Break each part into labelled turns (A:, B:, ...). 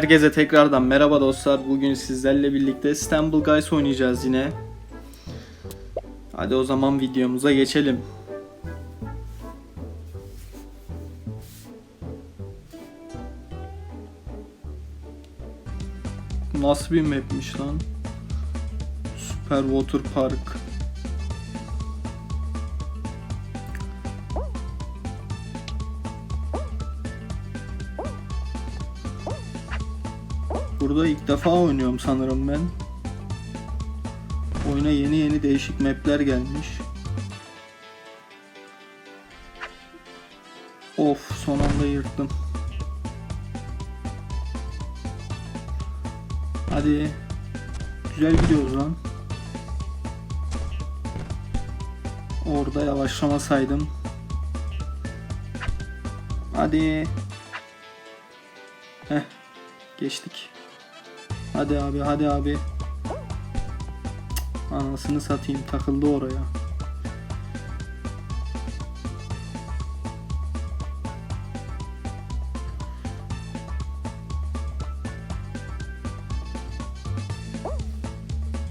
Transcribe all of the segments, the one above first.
A: Herkese tekrardan merhaba dostlar. Bugün sizlerle birlikte Stumble Guys oynayacağız yine. Hadi o zaman videomuza geçelim. Nasıl bir mapmiş lan? Super Water Park. Burada ilk defa oynuyorum sanırım ben. Oyuna yeni yeni değişik mapler gelmiş. Of son anda yırttım. Hadi. Güzel gidiyoruz lan. Orada yavaşlamasaydım. Hadi. Heh. Geçtik. Hadi abi hadi abi. Anasını satayım takıldı oraya.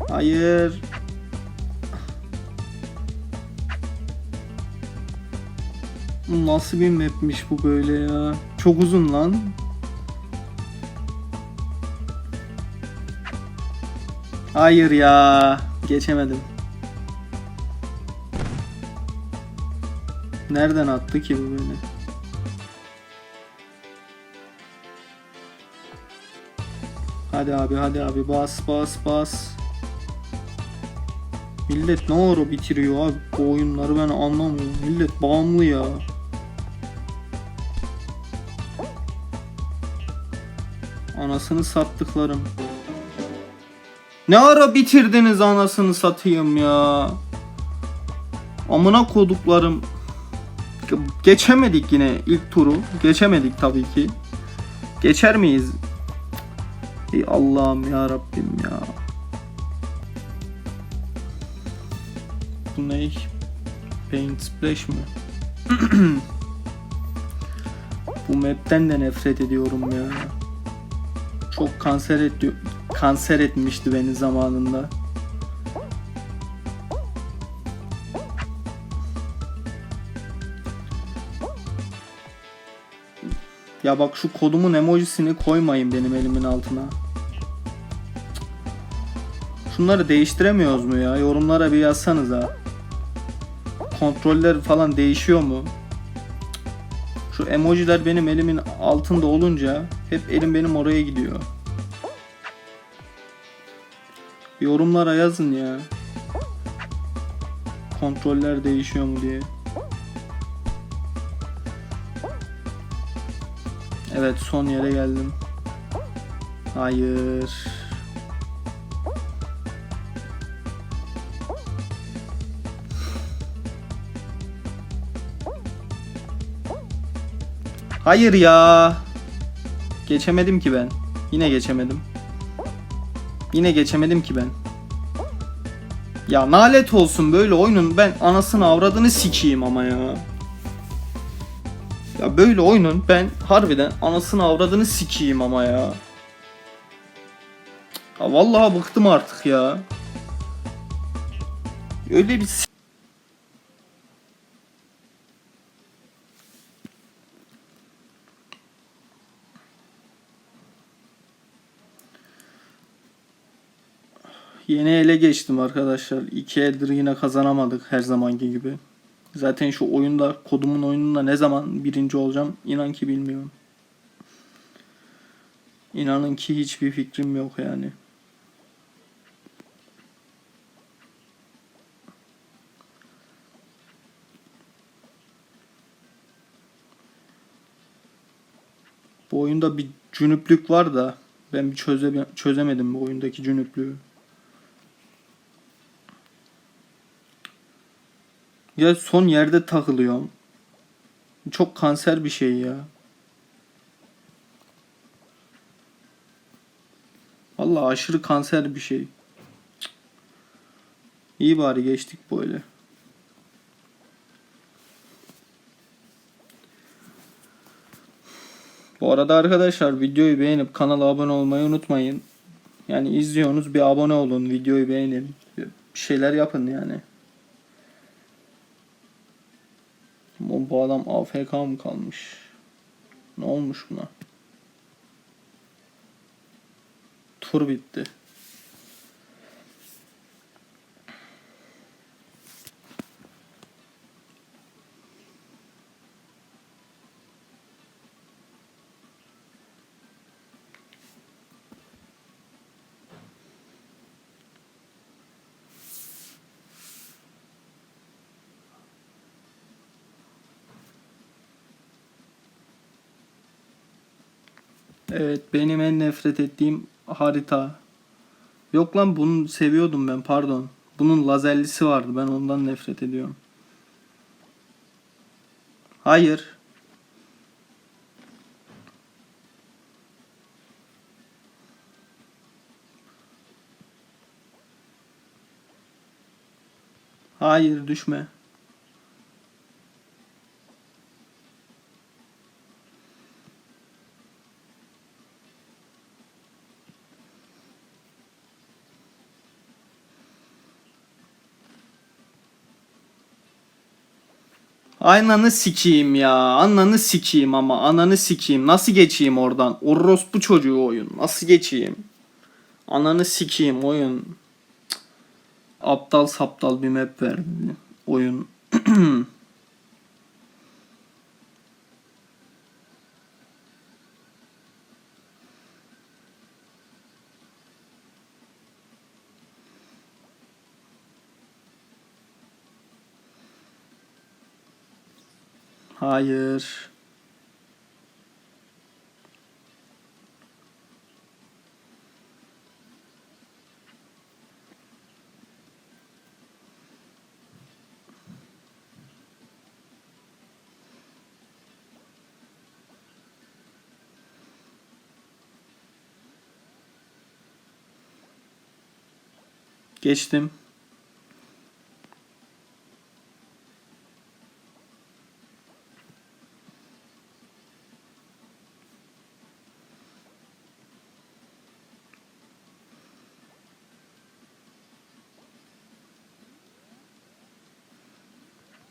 A: Hayır. Nasıl bir mapmiş bu böyle ya? Çok uzun lan. Hayır ya. Geçemedim. Nereden attı ki bu beni? Hadi abi hadi abi bas bas bas. Millet ne ara bitiriyor abi bu oyunları ben anlamıyorum. Millet bağımlı ya. Anasını sattıklarım. Ne ara bitirdiniz anasını satayım ya. Amına koduklarım. Ge- Geçemedik yine ilk turu. Geçemedik tabii ki. Geçer miyiz? Ey Allah'ım ya Rabbim ya. Bu ne? Paint Splash mi? Bu map'ten de nefret ediyorum ya. Çok kanser ediyor kanser etmişti beni zamanında. Ya bak şu kodumun emojisini koymayın benim elimin altına. Şunları değiştiremiyoruz mu ya? Yorumlara bir yazsanız ha. Kontroller falan değişiyor mu? Şu emojiler benim elimin altında olunca hep elim benim oraya gidiyor. Yorumlara yazın ya. Kontroller değişiyor mu diye. Evet son yere geldim. Hayır. Hayır ya. Geçemedim ki ben. Yine geçemedim. Yine geçemedim ki ben. Ya nalet olsun böyle oyunun ben anasını avradını sikeyim ama ya. Ya böyle oyunun ben harbiden anasını avradını sikeyim ama ya. Ya vallahi bıktım artık ya. Öyle bir Yeni ele geçtim arkadaşlar. İki eldir yine kazanamadık her zamanki gibi. Zaten şu oyunda kodumun oyununda ne zaman birinci olacağım inan ki bilmiyorum. İnanın ki hiçbir fikrim yok yani. Bu oyunda bir cünüplük var da ben bir çöze çözemedim bu oyundaki cünüplüğü. Ya son yerde takılıyorum. Çok kanser bir şey ya. Vallahi aşırı kanser bir şey. İyi bari geçtik böyle. Bu arada arkadaşlar videoyu beğenip kanala abone olmayı unutmayın. Yani izliyorsunuz bir abone olun, videoyu beğenin. Bir şeyler yapın yani. Bu, bu adam AFK mı kalmış? Ne olmuş buna? Tur bitti. Evet benim en nefret ettiğim harita. Yok lan bunu seviyordum ben pardon. Bunun lazerlisi vardı ben ondan nefret ediyorum. Hayır. Hayır düşme. Ananı sikeyim ya. Ananı sikeyim ama ananı sikeyim. Nasıl geçeyim oradan? Orospu çocuğu oyun. Nasıl geçeyim? Ananı sikeyim oyun. Cık. Aptal saptal bir map verdi oyun. Hayır. Geçtim.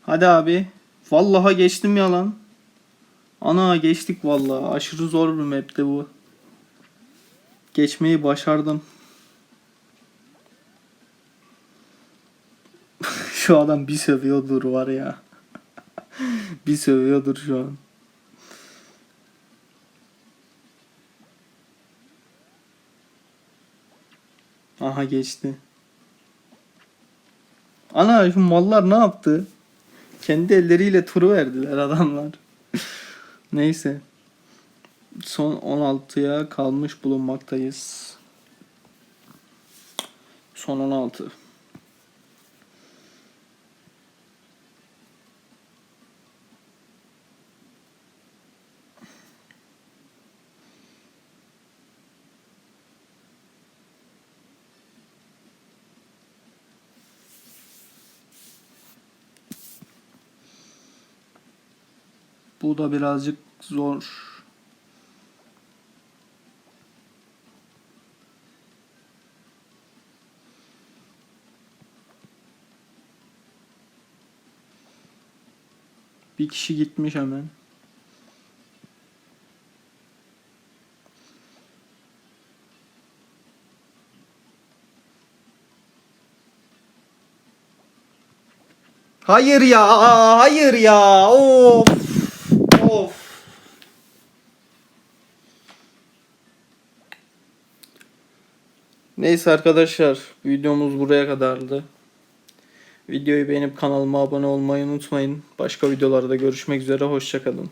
A: Hadi abi. Vallaha geçtim ya lan. Ana geçtik vallahi. Aşırı zor bir map'ti bu. Geçmeyi başardım. şu adam bir sövüyordur var ya. bir sövüyordur şu an. Aha geçti. Ana şu mallar ne yaptı? Kendi elleriyle turu verdiler adamlar. Neyse. Son 16'ya kalmış bulunmaktayız. Son 16. Bu da birazcık zor. Bir kişi gitmiş hemen. Hayır ya, hayır ya. Of. Neyse arkadaşlar, videomuz buraya kadardı. Videoyu beğenip kanalıma abone olmayı unutmayın. Başka videolarda görüşmek üzere, hoşçakalın.